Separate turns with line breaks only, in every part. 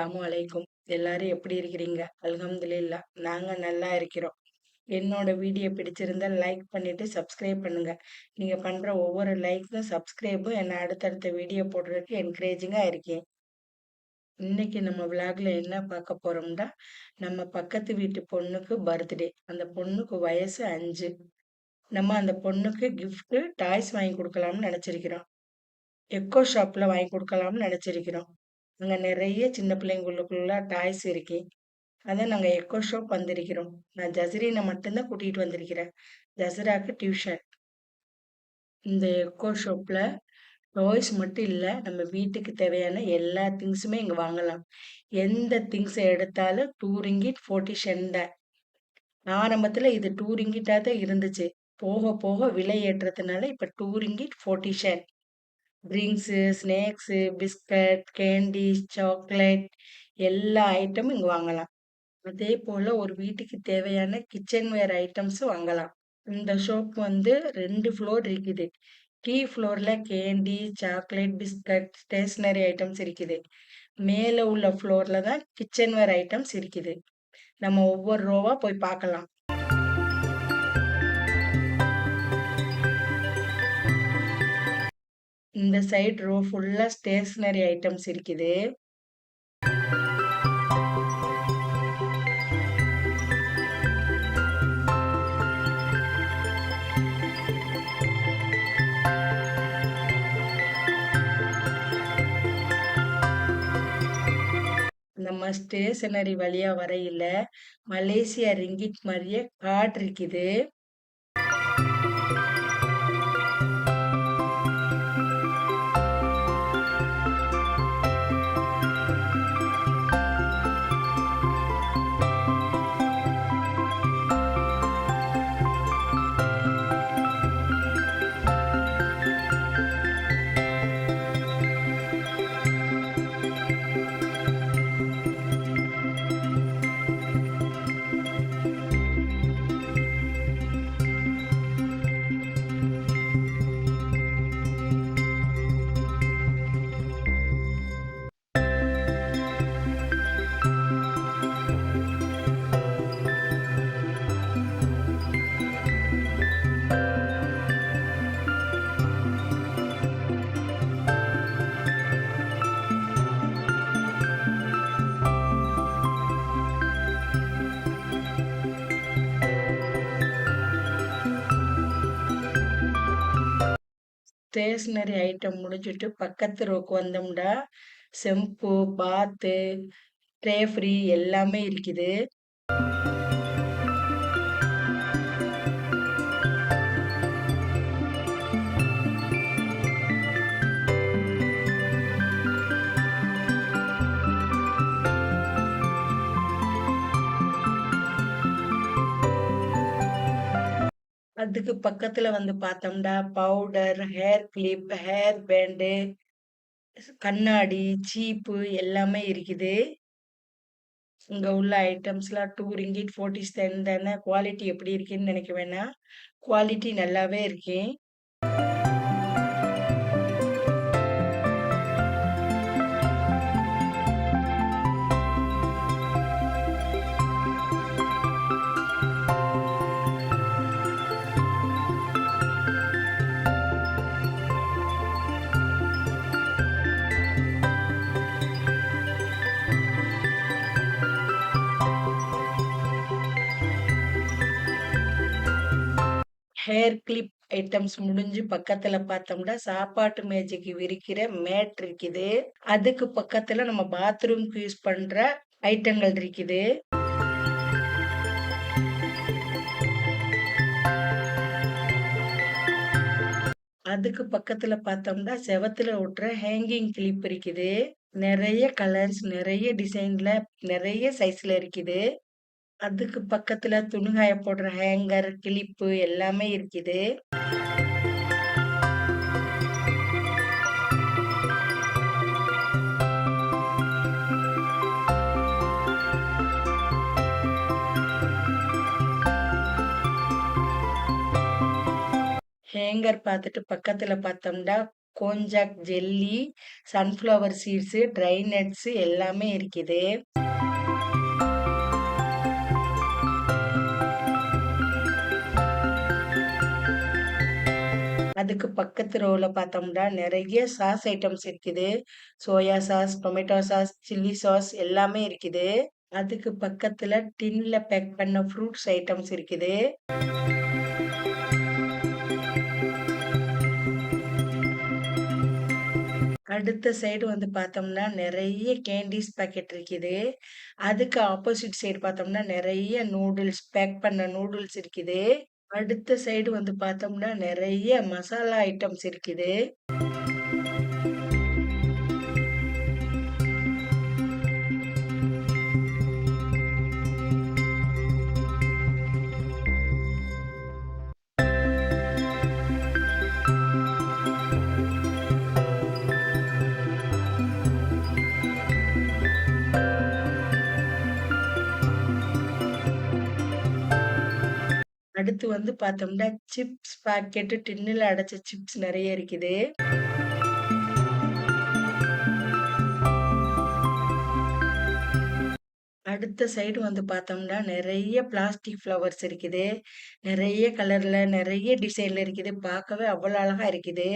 அஸ்ஸலாமு அலைக்கும். எல்லாரும் எப்படி இருக்கிறீங்க? அல்ஹம்துலில்லாஹ். நாங்கள் நல்லா இருக்கிறோம். என்னோட வீடியோ பிடிச்சிருந்தா லைக் பண்ணிட்டு சப்ஸ்கிரைப் பண்ணுங்க. நீங்க பண்ற ஒவ்வொரு லைக்கும், சப்ஸ்கிரைபும் என்னை அடுத்தடுத்த வீடியோ போடுறதுக்கு என்கரேஜிங்கா இருக்கேன். இன்னைக்கு நம்ம விளாக்ல என்ன பார்க்க போறோம்னா, நம்ம பக்கத்து வீட்டு பொண்ணுக்கு பர்த்டே. அந்த பொண்ணுக்கு வயசு அஞ்சு நம்ம அந்த பொண்ணுக்கு கிஃப்ட் டாய்ஸ் வாங்கி கொடுக்கலாம்னு நினச்சிருக்கிறோம் எக்கோ ஷாப்பில் வாங்கி கொடுக்கலாம்னு நினச்சிருக்கிறோம் அங்கே நிறைய சின்ன பிள்ளைங்களுக்குள்ள டாய்ஸ் இருக்கு. அதான் நாங்கள் எக்கோ ஷாப் வந்திருக்கிறோம். நான் ஜசரீனை மட்டும்தான் கூட்டிகிட்டு வந்திருக்கிறேன். ஜஸ்ராக்கு டியூஷன். இந்த எக்கோ ஷோப்பில் டாய்ஸ் மட்டும் இல்லை நம்ம வீட்டுக்கு தேவையான எல்லா திங்ஸுமே இங்கே வாங்கலாம். எந்த திங்ஸை எடுத்தாலும் டூரிங்கிட் 2 40 சென்ட் இது ரூ. 2 தான் இருந்துச்சு. போக போக விலை ஏற்றதுனால இப்போ two ringgit 2 40 drinks, snacks, biscuit, candy chocolate எல்லா ஐட்டமும் இங்கே வாங்கலாம். அதே போல் ஒரு வீட்டுக்கு தேவையான கிச்சன் வேர் ஐட்டம்ஸும் வாங்கலாம். இந்த ஷாப் வந்து ரெண்டு ஃப்ளோர் இருக்குது. கீ ஃப்ளோரில் candy, chocolate, biscuit, stationery items இருக்குது. மேலே உள்ள ஃப்ளோரில் தான் கிச்சன் வேர் ஐட்டம்ஸ் இருக்குது. நம்ம ஒவ்வொரு ரோவாக போய் பார்க்கலாம். இந்த சைடு ரோ ஃபுல்லா ஸ்டேஷனரி ஐட்டம்ஸ் இருக்குது. நம்ம ஸ்டேஷனரி வழியா வரையில, மலேசியா ரிங்கிட் மாதிரியே கார்ட் இருக்குது. ஸ்டேஷனரி ஐட்டம் முடிச்சுட்டு பக்கத்து ரோக்கு வந்தோம்னா, செம்பு பாத்து, ரேஃப்ரி எல்லாமே இருக்குது. அதுக்கு பக்கத்துல வந்து பார்த்தோம்னா, powder, hair clip, hair band, கண்ணாடி, சீப்பு எல்லாமே இருக்குது. இங்க உள்ள ஐட்டம்ஸ்லாம் டூ ரிங்கிட் ஃபோர்ட்டி சென்ட் தானே குவாலிட்டி எப்படி இருக்குன்னு நினைக்க வேணாம். குவாலிட்டி நல்லாவே இருக்கு. ஹேர் கிளிப் ஐட்டம்ஸ் முடிஞ்சு பக்கத்துல பார்த்தோம்னா, சாப்பாட்டு மேஜைக்கு விரிக்கிற மேட் இருக்குது. அதுக்கு பக்கத்துல நம்ம பாத்ரூம்க்கு யூஸ் பண்ற ஐட்டங்கள் இருக்குது. அதுக்கு பக்கத்துல பார்த்தோம்னா, செவத்துல ஒட்டுற ஹேங்கிங் கிளிப் இருக்குது. நெறைய கலர்ஸ், நிறைய டிசைன்ல, நிறைய சைஸ்ல இருக்குது. அதுக்கு பக்கத்துல துணிகாய போடுற ஹேங்கர், கிளிப்பு எல்லாமே இருக்குது. ஹேங்கர் பார்த்துட்டு பக்கத்துல பார்த்தோம்னா, konjac jelly, sunflower seeds, dry nuts எல்லாமே இருக்குது. அதுக்கு பக்கத்து ரோவில் பார்த்தோம்னா, நிறைய சாஸ் ஐட்டம்ஸ் இருக்குது. Soya sauce, tomato sauce, chilli sauce எல்லாமே இருக்குது. அதுக்கு பக்கத்துல டின்ல பேக் பண்ண ஃப்ரூட்ஸ் ஐட்டம்ஸ் இருக்குது. அடுத்த சைடு வந்து பார்த்தோம்னா, நிறைய கேண்டீஸ் பாக்கெட் இருக்குது. அதுக்கு ஆப்போசிட் சைடு பார்த்தோம்னா, நிறைய நூடுல்ஸ் பேக் பண்ண நூடுல்ஸ் இருக்குது. அடுத்த சைடு வந்து பார்த்தோம்னா, நெறைய மசாலா ஐட்டம்ஸ் இருக்குது. அடுத்து வந்து பார்த்தோம்னா, சிப்ஸ் பாக்கெட்டு டின்னுல அடைச்ச சிப்ஸ் நெறைய இருக்குது. அடுத்த சைடு வந்து பார்த்தோம்னா, நெறைய பிளாஸ்டிக் ஃப்ளவர்ஸ் இருக்குது. நெறைய கலர்ல, நெறைய டிசைன்ல இருக்குது. பார்க்கவே அவ்வளோ அழகா இருக்குது.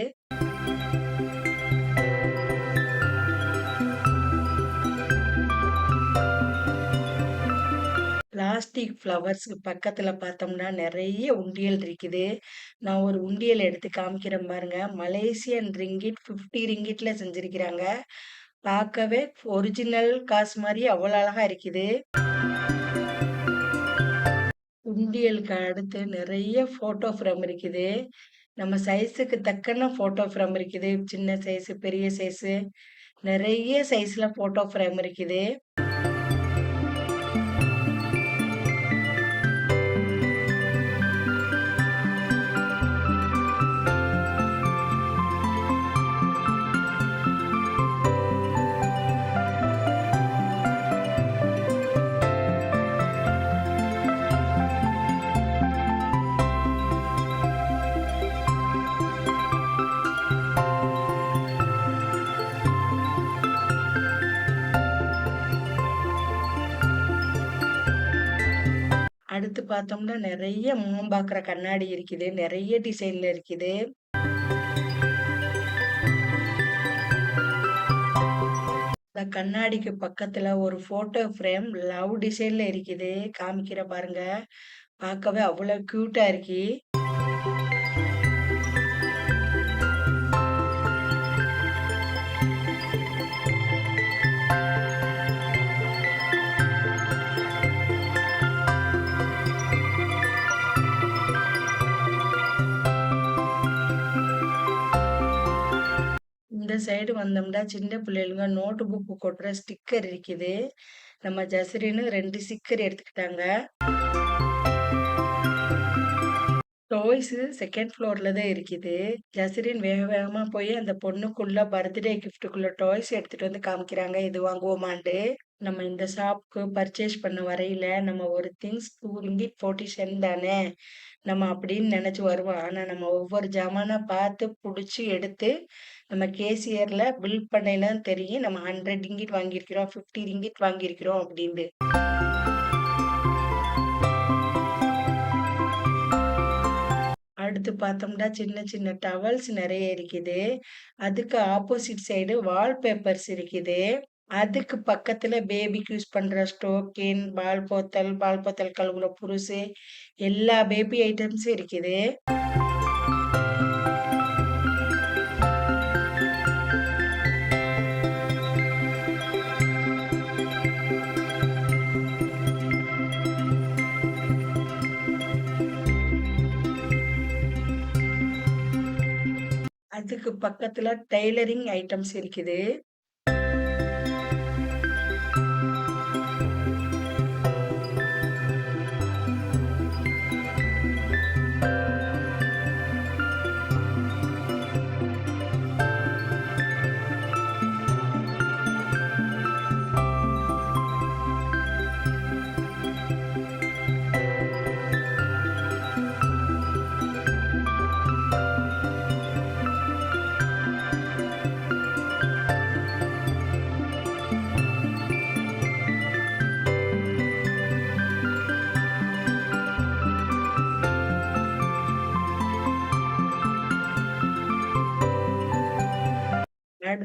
பிளாஸ்டிக் ஃப்ளவர்ஸ்க்கு பக்கத்தில் பார்த்தோம்னா, நிறைய உண்டியல் இருக்குது. நான் ஒரு உண்டியல் எடுத்து காமிக்கிறேன் பாருங்க. மலேசியன் ரிங்கிட் 50 ரிங்கிட்ல செஞ்சிருக்கிறாங்க. பார்க்கவே ஒரிஜினல் காசு மாதிரி அவ்வளோ அழகா இருக்குது. உண்டியலுக்கு அடுத்து நிறைய ஃபோட்டோ ஃப்ரேம் இருக்குது. நம்ம சைஸுக்கு தக்கன ஃபோட்டோ ஃப்ரேம் இருக்குது. சின்ன சைஸு, பெரிய சைஸு நிறைய சைஸில் ஃபோட்டோ ஃப்ரேம் இருக்குது. அடுத்து பார்த்தோம்னா, நெறைய முகம் பார்க்குற கண்ணாடி இருக்குது. நெறைய டிசைன்ல இருக்குது. இந்த கண்ணாடிக்கு பக்கத்துல ஒரு ஃபோட்டோ ஃப்ரேம் லவ் டிசைன்ல இருக்குது. காமிக்கிற பாருங்க. பார்க்கவே அவ்வளோ க்யூட்டா இருக்கு. இந்த சைடு வந்தோம்னா, சின்ன பிள்ளைகளுங்க நோட்டு புக்கு கொட்டுற ஸ்டிக்கர் இருக்குது. நம்ம ஜஸ்ரின்னு ரெண்டு ஸ்டிக்கர் எடுத்துக்கிட்டாங்க. டாய்ஸு செகண்ட் ஃப்ளோர்ல தான் இருக்குது. ஜஸ்ரின் வேக வேகமா போய் அந்த பொண்ணுக்குள்ள பர்த்டே கிஃப்ட்டுக்குள்ள டாய்ஸ் எடுத்துட்டு வந்து காமிக்கிறாங்க. இது வாங்குவோமாண்டு நம்ம இந்த ஷாப்க்கு பர்ச்சேஸ் பண்ண வரையில, நம்ம ஒரு திங்ஸ் டூ ரிங்கிட் 40 சென்ட் தானே! நம்ம அப்படின்னு நினைச்சு வருவோம். ஆனா, நம்ம ஒவ்வொரு ஜாமான பார்த்து புடிச்சு எடுத்து, நம்ம கேசியர்ல பில் பண்ணையில தெரியும். நம்ம 100 ரிங்கிட் வாங்கியிருக்கிறோம், 50 ரிங்கிட் வாங்கியிருக்கிறோம் அப்படின்னு. அடுத்து பார்த்தோம்னா, சின்ன சின்ன டவல்ஸ் நிறைய இருக்குது. அதுக்கு ஆப்போசிட் சைடு வால்பேப்பர்ஸ் இருக்குது. அதுக்கு பக்கத்துல பேபிக்கு யூஸ் பண்ற ஸ்டோக்கின், பால் போத்தல், பால் போத்தல் கழுவுற புருசு எல்லா பேபி ஐட்டம்ஸும் இருக்குது. அதுக்கு பக்கத்துல டெய்லரிங் ஐட்டம்ஸ் இருக்குது.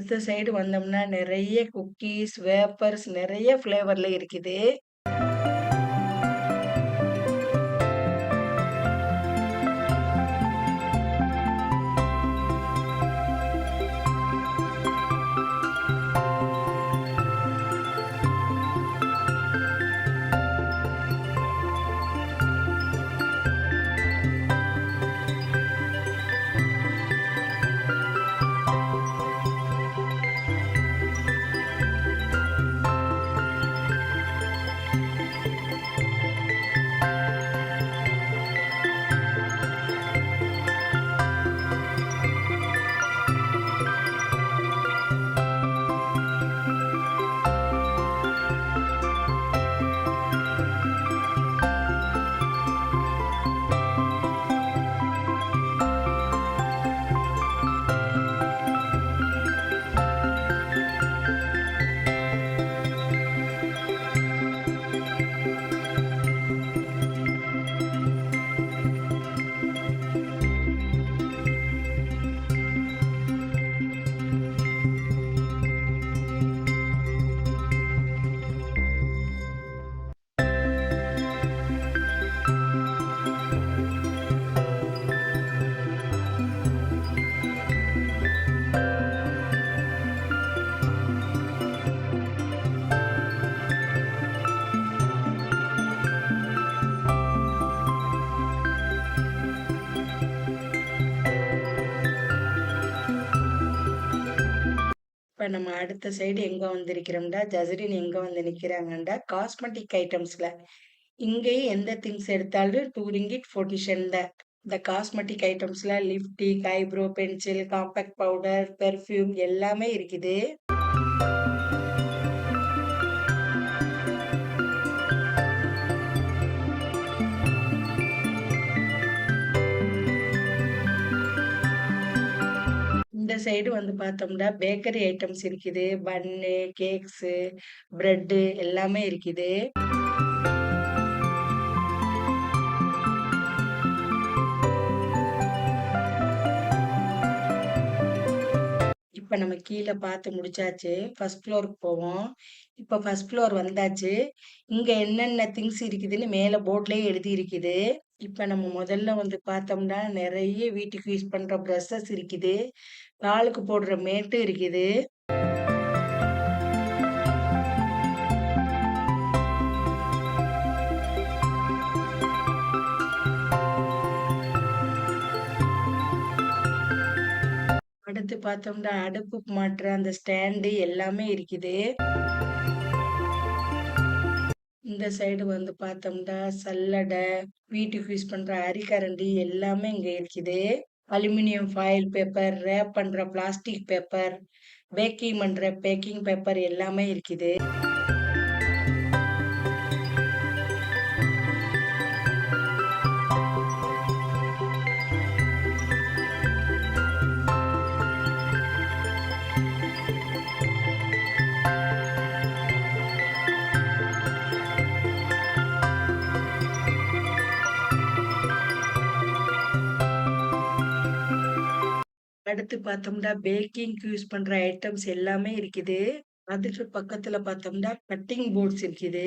அடுத்த சைடு வந்தோம்னா நெறைய குக்கீஸ், வேப்பர்ஸ் நெறைய ஃப்ளேவர்ல இருக்குது. இப்ப நம்ம அடுத்த சைடு எங்க வந்திருக்கிறோம்டா, ஜசரின் எங்க வந்து நிக்கிறாங்கண்டா, காஸ்மெட்டிக் ஐட்டம்ஸ்ல. இங்கேயும் எந்த திங்ஸ் எடுத்தாலும் ரூ. 2 40 தான். இந்த cosmetic ஐட்டம்ஸ்ல lipstick, eyebrow pencil, compact powder, perfume எல்லாமே இருக்குது. இந்த சைடு வந்து பார்த்தோம்னா, பேக்கரி ஐட்டம்ஸ் இருக்குது. பன்னு, கேக்ஸு, பிரெட்டு எல்லாமே இருக்குது. இப்போ நம்ம கீழே பார்த்து முடிச்சாச்சு. ஃபர்ஸ்ட் ஃப்ளோருக்கு போவோம். இப்போ ஃபர்ஸ்ட் ஃப்ளோர் வந்தாச்சு. இங்க என்னென்ன திங்ஸ் இருக்குதுன்னு மேல போர்ட்லயே எழுதி இருக்குது. இப்ப நம்ம முதல்ல வந்து பார்த்தோம்னா, நிறைய வீட்டுக்கு யூஸ் பண்ற ப்ரஷஸ் இருக்குது. காலுக்கு போடுற மேட்டு இருக்குது. அடுத்து பார்த்தோம்னா, அடுப்பு மாட்டுற அந்த ஸ்டாண்டு எல்லாமே இருக்குது. இந்த சைடு வந்து பார்த்தோம்னா, சல்லடை, வீட்டுக்கு யூஸ் பண்ற அரிக்கரண்டி எல்லாமே இங்க இருக்குது. அலுமினியம் ஃபாயில் பேப்பர், ரேப் பண்ற பிளாஸ்டிக் பேப்பர், பேக்கிங் பண்ற பேக்கிங் பேப்பர் எல்லாமே இருக்குது. அடுத்து பார்த்தோம்னா, பேக்கிங்க்கு யூஸ் பண்ற ஐட்டம்ஸ் எல்லாமே இருக்குது. அதுக்கு பக்கத்துல பார்த்தோம்னா, கட்டிங் போர்ட்ஸ் இருக்குது.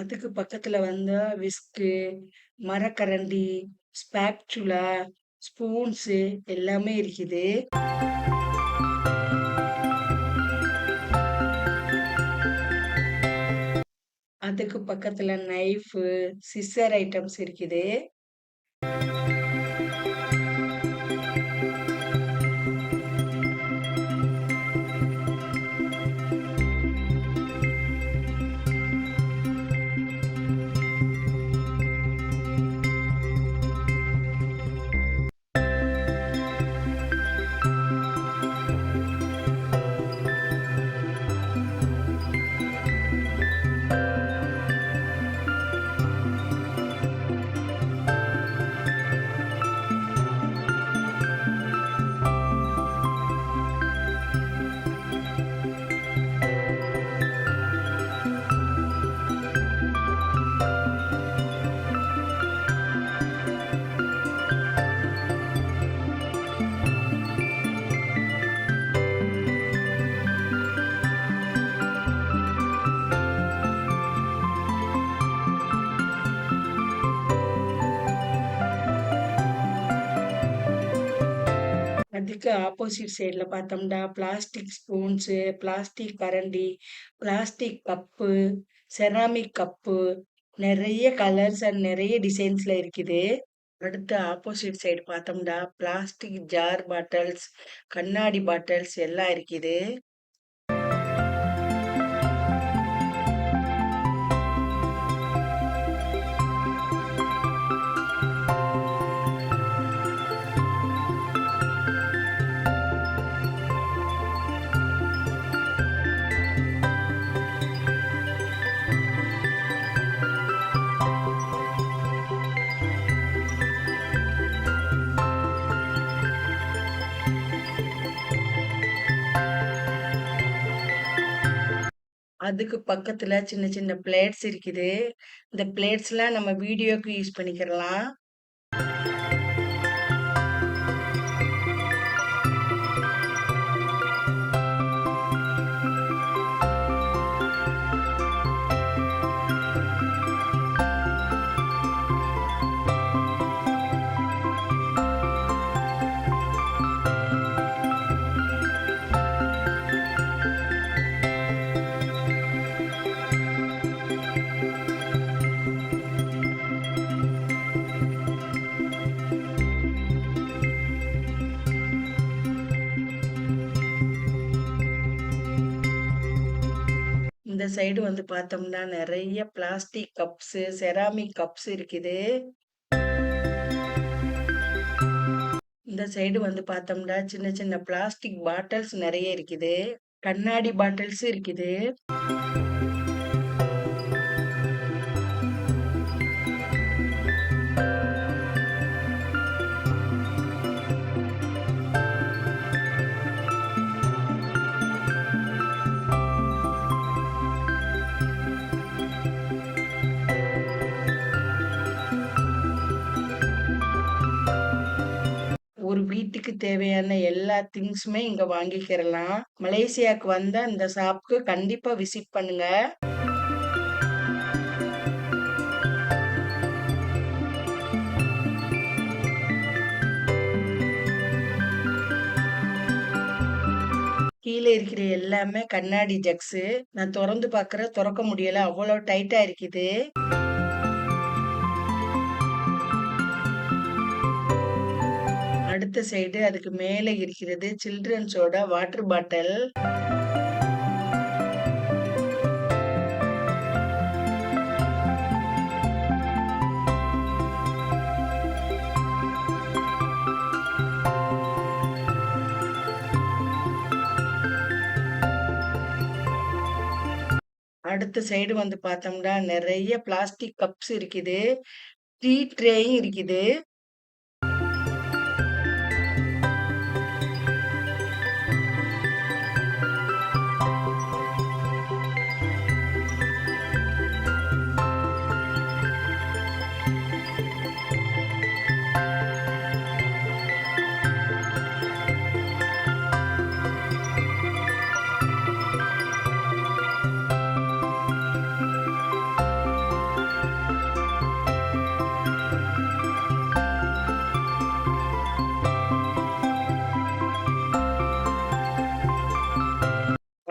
அதுக்கு பக்கத்துல வந்து விஸ்கு, மரக்கரண்டி, ஸ்பாக்சுலா, ஸ்பூன்ஸு எல்லாமே இருக்குது. அதுக்கு பக்கத்துல நைஃபு, சிசர் ஐட்டம்ஸ் இருக்குது. அதுக்கு ஆப்போசிட் சைடுல பார்த்தோம்னா, பிளாஸ்டிக் ஸ்பூன்ஸு, பிளாஸ்டிக் கரண்டி, பிளாஸ்டிக் கப்பு, செராமிக் கப்பு, நிறைய கலர்ஸ் அண்ட் நிறைய டிசைன்ஸ்ல இருக்குது. அடுத்து ஆப்போசிட் சைடு பார்த்தோம்னா, பிளாஸ்டிக் ஜார் பாட்டில்ஸ், கண்ணாடி பாட்டில்ஸ் எல்லாம் இருக்குது. அதுக்கு பக்கத்துல சின்ன சின்ன பிளேட்ஸ் இருக்குது. இந்த பிளேட்ஸ்லாம் நம்ம வீடியோக்கு யூஸ் பண்ணிக்கிறலாம். சைடு வந்து பார்த்தோம்னா, நெறைய பிளாஸ்டிக் கப்ஸு, செராமிக் கப்ஸ் இருக்குது. இந்த சைடு வந்து பார்த்தோம்னா, சின்ன சின்ன பிளாஸ்டிக் பாட்டில்ஸ் நெறைய இருக்குது. கண்ணாடி பாட்டில்ஸும் இருக்குது. வீட்டுக்கு தேவையான எல்லா திங்ஸுமே இங்க வாங்கிக்கிறலாம். மலேசியாவுக்கு வந்த இந்த ஷாப்க்கு கண்டிப்பா விசிட் பண்ணுங்க. கீழே இருக்கிற எல்லாமே கண்ணாடி ஜக்ஸு. நான் தொறந்து பார்க்குறேன், திறக்க முடியல. அவ்வளோ டைட்டா இருக்குது. அடுத்த சைடு அதுக்கு மேல இருக்கிறது சில்ட்ரன்ஸோட வாட்டர் பாட்டில். அடுத்த சைடு வந்து பார்த்தோம்னா, நெறைய பிளாஸ்டிக் கப்ஸ் இருக்குது. டீ ட்ரேயும் இருக்குது.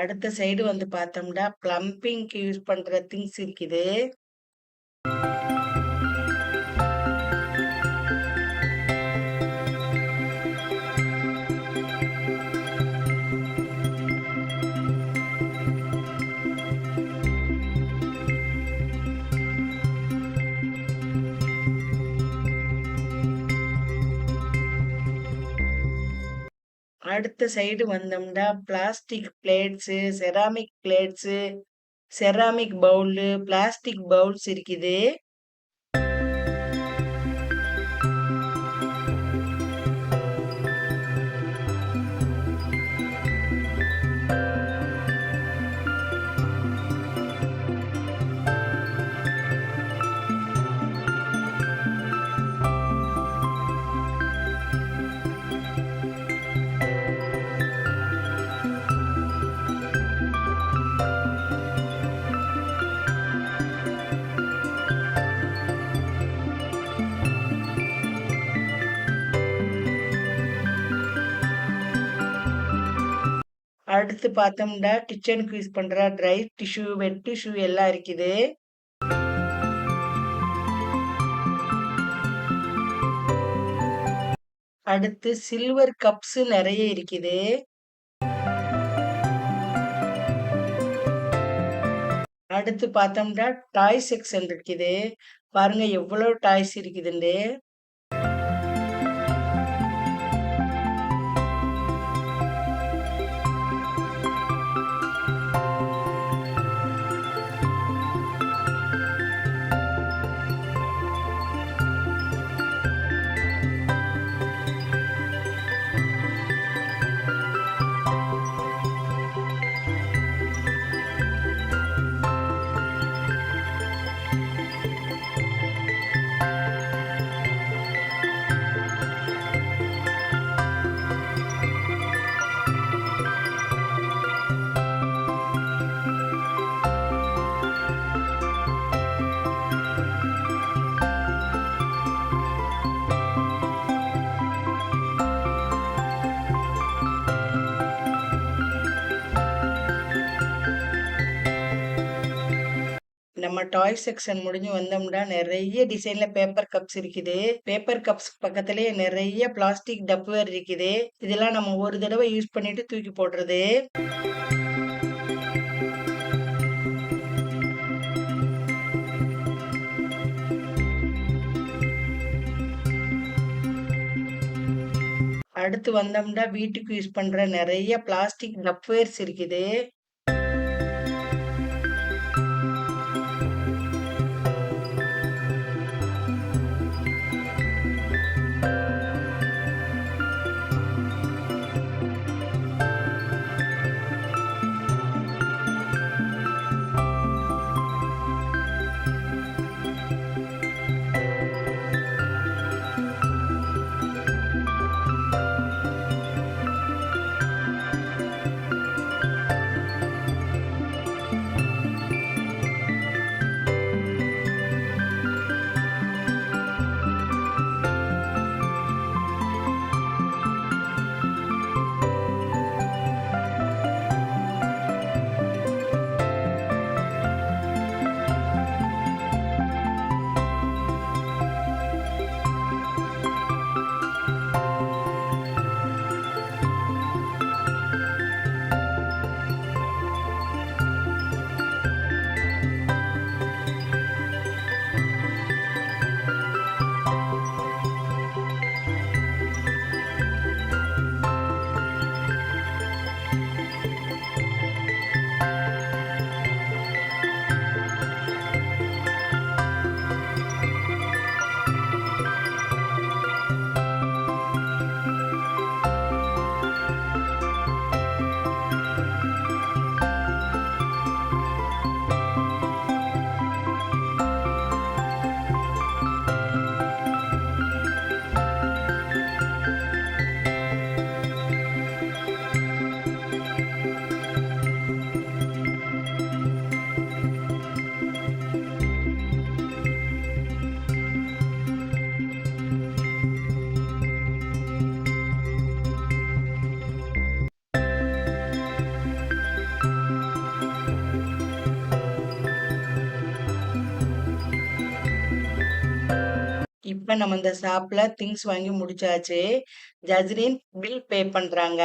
அடுத்த சைடு வந்து பார்த்தோம்னா, பிளம்பிங்க்கு யூஸ் பண்ற திங்ஸ் இருக்குது. அடுத்த சைடு வந்தோம்னா, plastic plates, ceramic plates, ceramic bowl, plastic bowls இருக்குது. அடுத்து பார்த்தோம்னா கிச்சனுக்கு யூஸ் பண்ற ட்ரை டிஷ்யூ, வெட் டிஷ்யூ எல்லாம் இருக்குது. அடுத்து சில்வர் கப்ஸ் நிறைய இருக்குது. அடுத்து பார்த்தோம்னா டாய் செக்ஷன் இருக்குது. பாருங்க எவ்வளோ டாய்ஸ் இருக்குதுண்டு. நம்ம டாய் செக்ஷன் முடிஞ்சு வந்தோம்னா நிறைய டிசைன்ல பேப்பர் கப்ஸ் இருக்குது. பேப்பர் கப்ஸ் பக்கத்திலேயே நிறைய பிளாஸ்டிக் டப்வேர் இருக்குது. இதெல்லாம் நம்ம ஒரு தடவை யூஸ் பண்ணிட்டு தூக்கி போடுறது. அடுத்து வந்தோம்னா வீட்டுக்கு யூஸ் பண்ற நிறைய பிளாஸ்டிக் டப்வேர்ஸ் இருக்குது. நம்ம இந்த ஷாப்ல திங்ஸ் வாங்கி முடிச்சாச்சு. ஜஸ்ரீன் பில் பே பண்றாங்க.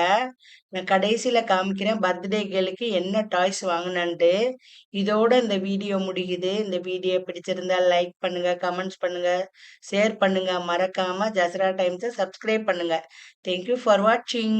நான் கடைசியில காமிக்கிறேன் பர்த்டே கேளுக்கு என்ன டாய்ஸ் வாங்கினான்ட்டு இதோட இந்த வீடியோ முடியுது. இந்த வீடியோ பிடிச்சிருந்தா லைக் பண்ணுங்க, கமெண்ட்ஸ் பண்ணுங்க, ஷேர் பண்ணுங்க. மறக்காம ஜஸ்ரா டைம்ஸை சப்ஸ்கிரைப் பண்ணுங்க. தேங்க் யூ ஃபார் வாட்சிங்.